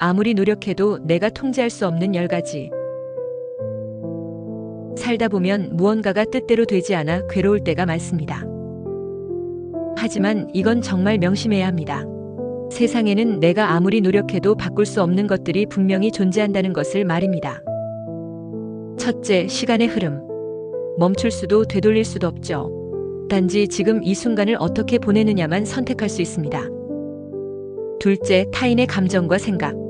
아무리 노력해도 내가 통제할 수 없는 열 가지. 살다 보면 무언가가 뜻대로 되지 않아 괴로울 때가 많습니다. 하지만 이건 정말 명심해야 합니다. 세상에는 내가 아무리 노력해도 바꿀 수 없는 것들이 분명히 존재한다는 것을 말입니다. 첫째, 시간의 흐름. 멈출 수도 되돌릴 수도 없죠. 단지 지금 이 순간을 어떻게 보내느냐만 선택할 수 있습니다. 둘째, 타인의 감정과 생각.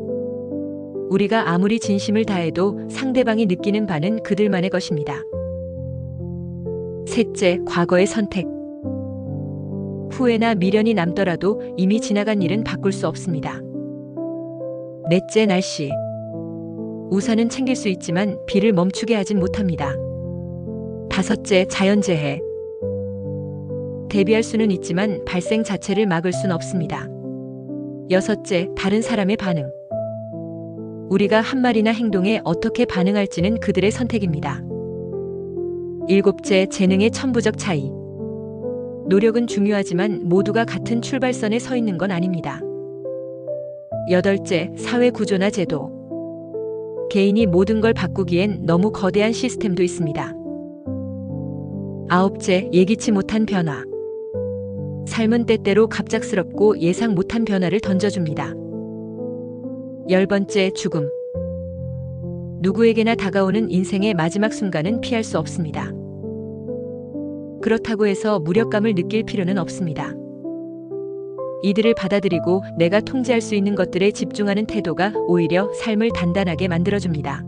우리가 아무리 진심을 다해도 상대방이 느끼는 바는 그들만의 것입니다. 셋째, 과거의 선택. 후회나 미련이 남더라도 이미 지나간 일은 바꿀 수 없습니다. 넷째, 날씨. 우산은 챙길 수 있지만 비를 멈추게 하진 못합니다. 다섯째, 자연재해. 대비할 수는 있지만 발생 자체를 막을 순 없습니다. 여섯째, 다른 사람의 반응. 우리가 한 말이나 행동에 어떻게 반응할지는 그들의 선택입니다. 일곱째, 재능의 천부적 차이. 노력은 중요하지만 모두가 같은 출발선에 서 있는 건 아닙니다. 여덟째, 사회 구조나 제도. 개인이 모든 걸 바꾸기엔 너무 거대한 시스템도 있습니다. 아홉째, 예기치 못한 변화. 삶은 때때로 갑작스럽고 예상 못한 변화를 던져줍니다. 열 번째, 죽음. 누구에게나 다가오는 인생의 마지막 순간은 피할 수 없습니다. 그렇다고 해서 무력감을 느낄 필요는 없습니다. 이들을 받아들이고 내가 통제할 수 있는 것들에 집중하는 태도가 오히려 삶을 단단하게 만들어줍니다.